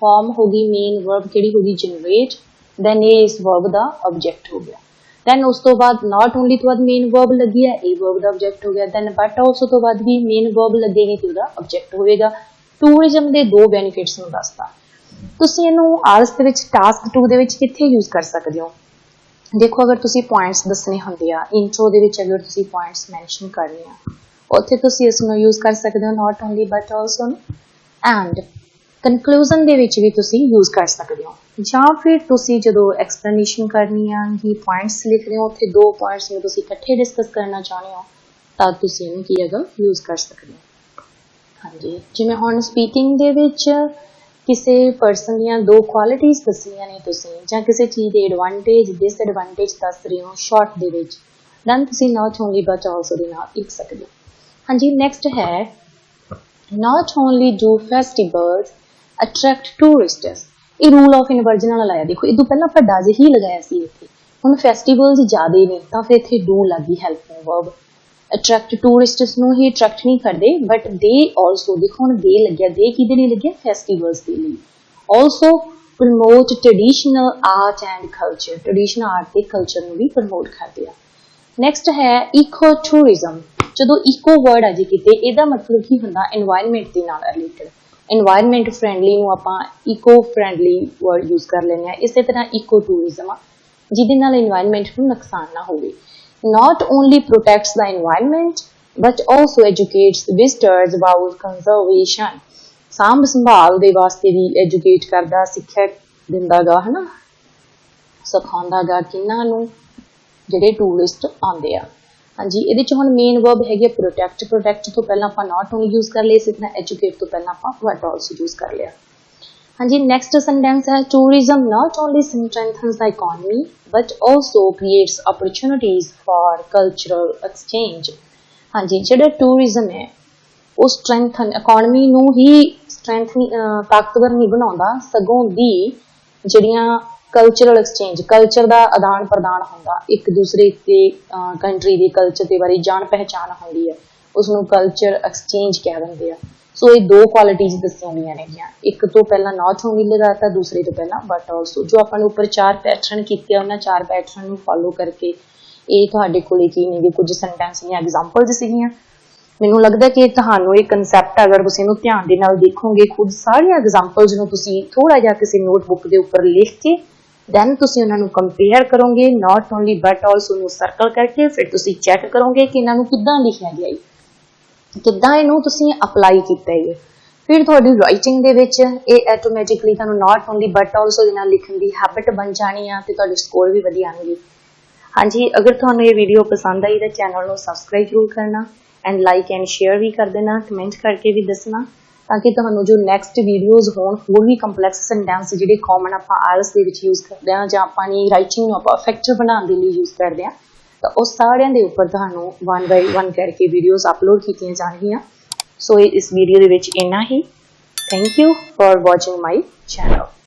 ਫਾਰਮ ਹੋ ਗਈ ਮੇਨ ਵਰਬ ਕਿਹੜੀ ਹੋ ਗਈ? Generate, then ਇਹ ਇਸ ਵਰਬ ਦਾ ਆਬਜੈਕਟ ਹੋ ਗਿਆ। Then ਉਸ ਤੋਂ ਬਾਅਦ not only ਤੋਂ ਬਾਅਦ ਮੇਨ ਵਰਬ ਲੱਗੀ ਹੈ, ਇਹ ਵਰਬ ਦਾ ਆਬਜੈਕਟ ਹੋ ਗਿਆ। Then but also ਤੋਂ ਬਾਅਦ ਵੀ ਮੇਨ ਵਰਬ ਲੱਗੇਗੀ ਤੇ ਉਹਦਾ ਆਬਜੈਕਟ ਹੋਵੇਗਾ। ਟੂਰਿਜ਼ਮ ਦੇ ਦੋ ਬੈਨੀਫਿਟਸ ਨੂੰ ਦੱਸਦਾ। ਤੁਸੀਂ ਇਹਨੂੰ ਆਲਸ ਦੇ ਵਿੱਚ ਟਾਸਕ 2 ਦੇ ਵਿੱਚ ਕਿੱਥੇ ਯੂਜ਼ ਕਰ ਸਕਦੇ ਹੋ? ਦੇਖੋ, ਅਗਰ ਤੁਸੀਂ ਪੁਆਇੰਟਸ ਦੱਸਣੇ ਹੁੰਦੇ ਆ ਇੰਟਰੋ ਦੇ ਵਿੱਚ ਅਗਰ ਤੁਸੀਂ ਪੁਆਇੰਟਸ ਮੈਂਸ਼ਨ ਕਰਨੇ ਆ, ਉੱਥੇ ਤੁਸੀਂ ਇਸ ਨੂੰ ਯੂਜ਼ ਕਰ ਸਕਦੇ ਹੋ not only but also and conclusion ਦੇ ਵਿੱਚ ਵੀ ਤੁਸੀਂ ਯੂਜ਼ ਕਰ ਸਕਦੇ ਹੋ। ਜਾਂ ਫਿਰ ਤੁਸੀਂ ਜਦੋਂ ਐਕਸਪਲੇਨੇਸ਼ਨ ਕਰਨੀ ਆ, ਕਿ ਪੁਆਇੰਟਸ ਲਿਖ ਰਹੇ ਹੋ, ਉੱਥੇ ਦੋ ਪੁਆਇੰਟਸ ਨੂੰ ਤੁਸੀਂ ਇਕੱਠੇ ਡਿਸਕਸ ਕਰਨਾ ਚਾਹੁੰਦੇ ਹੋ, ਤਾਂ ਤੁਸੀਂ ਇਹਨੂੰ ਕੀ ਹੈਗਾ ਯੂਜ਼ ਕਰ ਸਕਦੇ ਹੋ। ਹਾਂਜੀ। ਜਿਵੇਂ ਹੁਣ ਸਪੀਕਿੰਗ ਦੇ ਵਿੱਚ ਕਿਸੇ ਪਰਸਨ ਦੀਆਂ ਦੋ ਕੁਆਲਿਟੀਆਂ ਦੱਸੀਆਂ ਨੇ ਤੁਸੀਂ, ਜਾਂ ਕਿਸੇ ਚੀਜ਼ ਦੇ ਐਡਵਾਂਟੇਜ ਡਿਸਐਡਵਾਂਟੇਜ ਦੱਸ ਰਹੇ ਹੋ ਸ਼ਾਰਟ ਦੇ ਵਿੱਚ ਦੈਨ ਤੁਸੀਂ ਨਾਟ ਓਨਲੀ ਬਟ ਆਲਸੋ ਦੇ ਨਾਲ ਲਿਖ ਸਕਦੇ ਹੋ। ਹਾਂਜੀ ਨੈਕਸਟ ਹੈ not only do festivals attract tourists ਇਹ ਰੂਲ ਆਫ ਇਨਵਰਜਨ ਨਾਲ ਲਾਇਆ ਦੇਖੋ, ਇਹ ਤੋਂ ਪਹਿਲਾਂ ਆਪਾਂ ਡਜ ਹੀ ਲਗਾਇਆ ਸੀ ਇੱਥੇ। ਹੁਣ ਫੈਸਟੀਵਲਸ ਜ਼ਿਆਦੇ ਨੇ, ਤਾਂ ਫਿਰ ਇੱਥੇ ਡੂ ਲੱਗੀ ਹੈਲਪਿੰਗ ਵਰਬ ਅਟਰੈਕਟ ਟੂਰਿਸਟਸ ਨੂੰ ਹੀ ਅਟਰੈਕਟ ਨਹੀਂ ਕਰਦੇ ਬਟ ਦੇ ਆਲਸੋ ਦੇਖੋ ਦੇ ਲੱਗਿਆ, ਦੇ ਕਿਹਦੇ ਲਈ ਲੱਗਿਆ? ਫੈਸਟੀਵਲਸ ਦੇ ਲਈ। Also promote traditional art and culture traditional art ਤੇ ਕਲਚਰ ਨੂੰ ਵੀ ਪ੍ਰਮੋਟ ਕਰਦੇ ਆ। ਨੈਕਸਟ ਹੈ ਇਕੋ ਟੂਰਿਜ਼ਮ ਜਦੋਂ ਇਕੋ ਵਰਡ ਆ ਜੇ ਕਿਤੇ, ਇਹਦਾ ਮਤਲਬ ਕੀ ਹੁੰਦਾ? এনवायरमेंट ਦੇ ਨਾਲ ਰਿਲੇਟਡ এনवायरमेंट ਫਰੈਂਡਲੀ ਨੂੰ ਆਪਾਂ ਇਕੋ ਫਰੈਂਡਲੀ ਵਰਡ ਯੂਜ਼ ਕਰ ਲੈਂਦੇ ਆ। ਇਸੇ ਤਰ੍ਹਾਂ ਇਕੋ ਟੂਰਿਜ਼ਮ ਆ। ਜਿਹਦੇ ਨਾਲ এনवायरमेंट ਨੂੰ ਨੁਕਸਾਨ ਨਾ ਹੋਵੇ। Not only protects the environment, but also educates visitors about conservation. ਸਾਂਭ ਸੰਭਾਲ ਦੇ ਵਾਸਤੇ ਵੀ ਐਜੂਕੇਟ ਕਰਦਾ ਸਿੱਖਿਆ ਦਿੰਦਾਗਾ ਹਨਾ ਸਿਖਾਉਂਦਾਗਾ ਕਿੰਨਾਂ ਨੂੰ ਜਿਹੜੇ ਟੂਰਿਸਟ ਆਉਂਦੇ ਆ ਹਾਂਜੀ ਇਹਦੇ ਚ ਹੁਣ ਮੇਨ ਵਰਬ ਹੈਗੇ ਪ੍ਰੋਟੈਕਟ ਪ੍ਰੋਟੈਕਟ ਤੋਂ ਪਹਿਲਾਂ ਆਪਾਂ ਨਾਟ ਓਨਲੀ ਯੂਜ਼ ਕਰ ਲਏ ਇਸੇ ਐਜੂਕੇਟ ਤੋਂ ਪਹਿਲਾਂ ਆਪਾਂ ਵਟ ਆਲਸੋ ਯੂਜ਼ ਕਰ ਲਿਆ ਹਾਂਜੀ ਨੈਕਸਟ ਸੈਂਟੈਂਸ ਹੈ tourism not only strengthens the economy, but also creates opportunities for cultural exchange. ਹਾਂਜੀ, ਜਿਹੜਾ ਟੂਰਿਜ਼ਮ ਹੈ, ਉਹ ਸਟਰੈਂਥਨ ਇਕਨੋਮੀ ਨੂੰ ਹੀ ਸਟਰੈਂਥ ਤਾਕਤਵਰ ਨਹੀਂ ਬਣਾਉਂਦਾ, ਸਗੋਂ ਦੀ ਜਿਹੜੀਆਂ ਕਲਚਰਲ ਐਕਸਚੇਂਜ ਕਲਚਰ ਦਾ ਆਦਾਨ ਪ੍ਰਦਾਨ ਹੁੰਦਾ, ਇੱਕ ਦੂਸਰੇ ਤੇ ਕੰਟਰੀ ਦੇ ਕਲਚਰ ਦੇ ਬਾਰੇ ਜਾਣ ਪਹਿਚਾਨ ਹੁੰਦੀ ਹੈ ਉਸ ਨੂੰ ਕਲਚਰ ਐਕਸਚੇਂਜ ਕਹਿ ਦਿੰਦੇ ਆ ਸੋ ਇਹ ਦੋ ਕੁਆਲਿਟੀਜ਼ ਦੱਸੀਆਂ ਗਈਆਂ ਨੇਗੀਆਂ ਇੱਕ ਤੋਂ ਪਹਿਲਾਂ ਨਾਟ ਓਨਲੀ ਲਗਾਤਾ, ਦੂਸਰੇ ਤੋਂ ਪਹਿਲਾਂ ਬਟ ਆਲਸੋ ਜੋ ਆਪਾਂ ਨੇ ਉੱਪਰ ਚਾਰ ਪੈਟਰਨ ਕੀਤੇ ਉਹਨਾਂ ਚਾਰ ਪੈਟਰਨ ਨੂੰ ਫੋਲੋ ਕਰਕੇ ਇਹ ਤੁਹਾਡੇ ਕੋਲੇ ਕੀ ਨੇਗੇ ਕੁਝ ਸੈਂਟੈਂਸ ਦੀਆਂ ਐਗਜ਼ਾਮਪਲਸ ਸੀਗੀਆਂ। ਮੈਨੂੰ ਲੱਗਦਾ ਕਿ ਤੁਹਾਨੂੰ ਇਹ ਕਨਸੈਪਟ ਅਗਰ ਤੁਸੀਂ ਇਹਨੂੰ ਧਿਆਨ ਦੇ ਨਾਲ ਦੇਖੋਗੇ, ਖੁਦ ਸਾਰੀਆਂ ਐਗਜ਼ਾਮਪਲਸ ਨੂੰ ਤੁਸੀਂ ਥੋੜਾ ਜਿਹਾ ਕਿਸੇ ਨੋਟਬੁੱਕ ਦੇ ਉੱਪਰ ਲਿਖ ਕੇ ਦੈਨ ਤੁਸੀਂ ਉਹਨਾਂ ਨੂੰ ਕੰਪੇਅਰ ਕਰੋਗੇ ਨਾਟ ਓਨਲੀ ਬਟ ਆਲਸੋ ਨੂੰ ਸਰਕਲ ਕਰਕੇ ਫਿਰ ਤੁਸੀਂ ਚੈੱਕ ਕਰੋਗੇ ਕਿ ਇਹਨਾਂ ਨੂੰ ਕਿੱਦਾਂ ਲਿਖਿਆ ਗਿਆ ਹੈ। ਕਿੱਦਾਂ ਇਹਨੂੰ ਤੁਸੀਂ ਅਪਲਾਈ ਕੀਤਾ ਹੈ ਫਿਰ ਤੁਹਾਡੀ ਰਾਈਟਿੰਗ ਦੇ ਵਿੱਚ ਇਹ ਆਟੋਮੈਟਿਕਲੀ ਤੁਹਾਨੂੰ ਨਾਟ ਓਨਲੀ ਬਟ ਆਲਸੋ ਦੇ ਨਾਲ ਲਿਖਣ ਦੀ ਹੈਬਿਟ ਬਣ ਜਾਣੀ ਆ ਤੇ ਤੁਹਾਡੇ ਸਕੋਰ ਵੀ ਵਧੀਆ ਆਣਗੇ ਹਾਂਜੀ, ਅਗਰ ਤੁਹਾਨੂੰ ਇਹ ਵੀਡੀਓ ਪਸੰਦ ਆਈ ਤਾਂ ਚੈਨਲ ਨੂੰ ਸਬਸਕ੍ਰਾਈਬ ਜ਼ਰੂਰ ਕਰਨਾ ਐਂਡ ਲਾਈਕ ਐਂਡ ਸ਼ੇਅਰ ਵੀ ਕਰ ਦੇਣਾ ਕਮੈਂਟ ਕਰਕੇ ਵੀ ਦੱਸਣਾ ਤਾਂ ਕਿ ਤੁਹਾਨੂੰ ਜੋ ਨੈਕਸਟ ਵੀਡੀਓਜ਼ ਹੋਣ, ਹੋਰ ਵੀ ਕੰਪਲੈਕਸ ਸੈਂਟੈਂਸ ਜਿਹੜੇ ਕਾਮਨ ਆਪਾਂ ਆਇਲਸ ਦੇ ਵਿੱਚ ਯੂਜ਼ ਕਰਦੇ ਹਾਂ ਜਾਂ ਆਪਾਂ ਨੇ ਰਾਈਟਿੰਗ ਨੂੰ ਆਪਾਂ ਇਫੈਕਟਿਵ ਬਣਾਉਣ ਦੇ ਲਈ ਯੂਜ਼ ਕਰਦੇ ਹਾਂ ਤਾਂ ਉਹ ਸਾਰਿਆਂ ਦੇ ਉੱਪਰ ਤੁਹਾਨੂੰ ਵਨ ਬਾਈ ਵਨ ਕਰਕੇ ਵੀਡੀਓਜ਼ ਅਪਲੋਡ ਕੀਤੀਆਂ ਜਾਣਗੀਆਂ। ਸੋ ਇਸ ਵੀਡੀਓ ਦੇ ਵਿੱਚ ਇੰਨਾ ਹੀ। Thank you for watching my channel